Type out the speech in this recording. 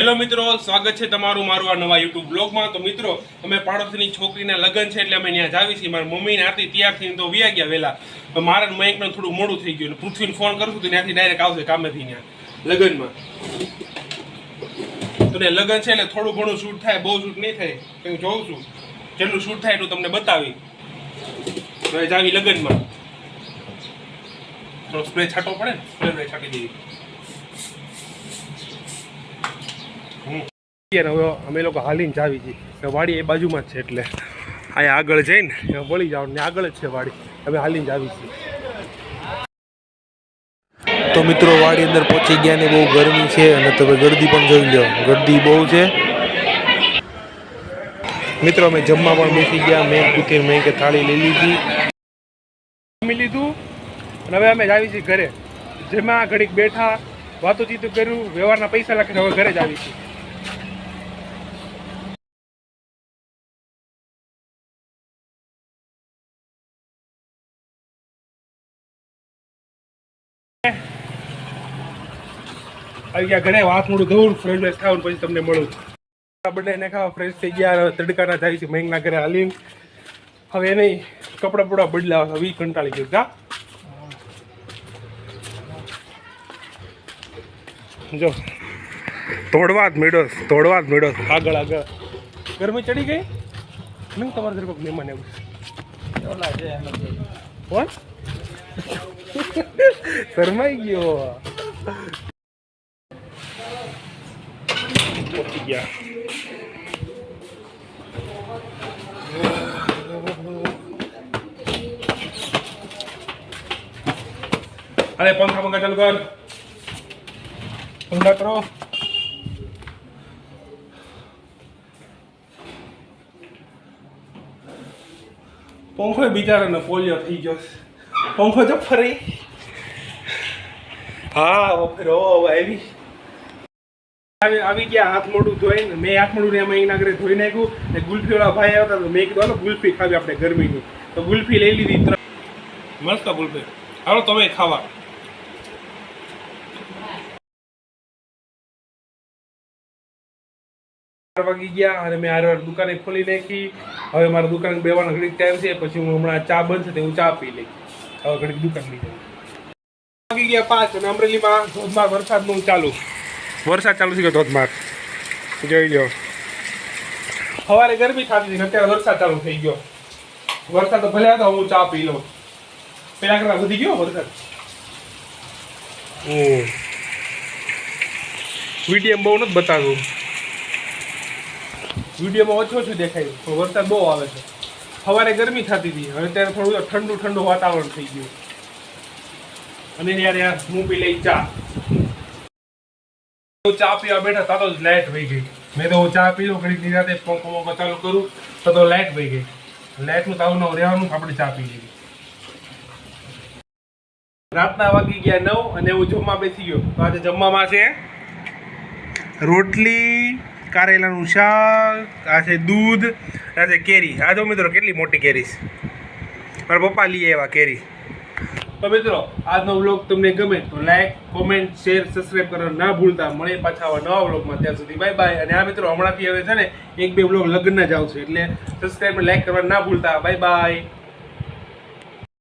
Hello મિત્રો, સ્વાગત છે તમારું મારું આ નવા યુટ્યુબ બ્લોગમાં તો મિત્રો, અમે પાડોશીની છોકરીના લગ્ન છે એટલે અમે ત્યાં જાવી છીએ. મારી મમ્મીને આરતી તૈયાર થઈને તો વ્યા ગયા વહેલા મારા મયંકને થોડું મોડું થઈ ગયું. પૃથ્વીને ફોન કરશું તો ત્યાંથી ડાયરેક્ટ આવશે કામેથી ત્યાં, લગ્નમાં. તો ને લગ્ન છે એટલે થોડું ઘણું શૂટ થાય, બહુ શૂટ નહીં થાય. હું જોઉં છું. જેટલું શૂટ થાય એટલું તમને બતાવી. જાવી લગ્નમાં. થોડો સ્પ્રે છાંટવો પડે ને? સ્પ્રે છાંટી દેવી. અત્યારે હવે અમે લોકો હાલીને જાવી છીએ. વાડી એ બાજુમાં જ છે એટલે અહીંયા આગળ જઈને વળી જાવ ને આગળ જ છે વાડી. અમે હાલીને જાવી છીએ. તો મિત્રો વાડી અંદર પહોંચી ગયા ને બહુ ગરમી છે અને તમે ગરદી પણ જોઈ લો ગરદી બહુ છે. મિત્રો અમે જમવા પણ બેસી ગયા. મેં પૂછી મેં કે થાળી લઈ લીધી. જમી લીધું અને હવે અમે જાવી છીએ ઘરે. જેમાં ઘડીક બેઠા વાતો ચીતું કર્યું વ્યવહારના પૈસા લખીને હવે ઘરે જ આવી છીએ. આવી ગયા ઘરે. વાત મોડું ધોવું ફ્રેશ ફ્રેશ ખાવાનું પછી તમને મળું. બર્થડે ને ખાવા ફ્રેશ થઈ ગયા. તડકાના થાય છે મહિના ઘરે હાલીને. હવે એને કપડાં બપડા બદલાવા હવે કંટાળી ગયું. હા જો. તોડવા જ મેળો તોડવા જ મેળો આગળ આગળ. ગરમી ચડી ગઈ? નહીં તમારા ઘરે કોઈ મહેમાન એવું કોણ? શરમાઈ ગયો પહોંચી ગયા અરે પંખા પંખા ચાલુ કર પંખા કરો પંખો બિચારાને પોલિયો થઈ ગયો છે. પંખો જો ફરી. હા રો આવી. આવી ગયા હાથ મોઢું ધોઈને. મેં હાથ મોઢું ને એમાં એના ઘરે ધોઈ નાખ્યું. ને ગુલ્ફી વાળા ભાઈ આવતા તો મેં કીધું, હાલો, ગુલ્ફી ખાવી આપણે ગરમીની. તો ગુલ્ફી લઈ લીધી ત્રણ. મસ્ત ગુલ્ફી. હાલો, તમે ખાવા. વાગી ગયા અને મેં હારવાર દુકાને ખોલી નાખી. હવે મારા દુકાન બેવાનો ઘડીક ટાઈમ છે. પછી હું હમણાં ચા બનશે તે હું ચા પી લઈ હવે દુકાન લઈ જાઉં. વાગી ગયા પાંચ અને અમરેલીમાં ધોધમાર વરસાદનું ચાલુ. વરસાદ ચાલુ થઈ ગયો ધોધમાર? જોઈ લો સવારે ગરમી થતી હતી અત્યારે વરસાદ ચાલુ થઈ ગયો. વરસાદ તો ભલે હતો, હું ચા પી લઉં. પેલા કરતા વધી ગયો વરસાદ. વીડિયો બહુ નથી બતાવ્યું વિડીયોમાં ઓછો ઓછું દેખાય પણ વરસાદ બહુ આવે છે. સવારે ગરમી થતી હતી. હવે અત્યારે થોડું ઠંડુ ઠંડુ વાતાવરણ થઈ ગયું. અને યાર યાર હું પી લઈ ચા. ચા પીવા બેઠા તા તો લાઇટ વહી ગઈ. મેં તો ચા પીધો ઘડી નિરાતે પંખો પંખો ચાલુ કરું, તો તો લાઇટ વહી ગઈ. લાઇટનું તાવ ન રહેવાનું આપણે ચા પી લઈએ રાતના વાગી ગયા નવ અને હું જમવા બેસી ગયો. તો આજે જમવામાં છે રોટલી કારેલાનું શાક, આ છે દૂધ, આ છે કેરી. આ જો મિત્રો કેટલી મોટી કેરી છે. મારા પપ્પા લઈએ એવા કેરી. તો મિત્રો, આજનો વ્લોગ તમને ગમે તો લાઈક કોમેન્ટ શેર સબસ્ક્રાઈબ કરવા ના ભૂલતા. મળે પાછા આવા નવા વ્લોગમાં. ત્યાં સુધી બાય બાય અને આ મિત્રો હમણાંથી હવે છે ને, એક બે વ્લોગ લગ્નના જ આવશે. એટલે સબસ્ક્રાઈબ લાઈક કરવા ના ભૂલતા. Bye bye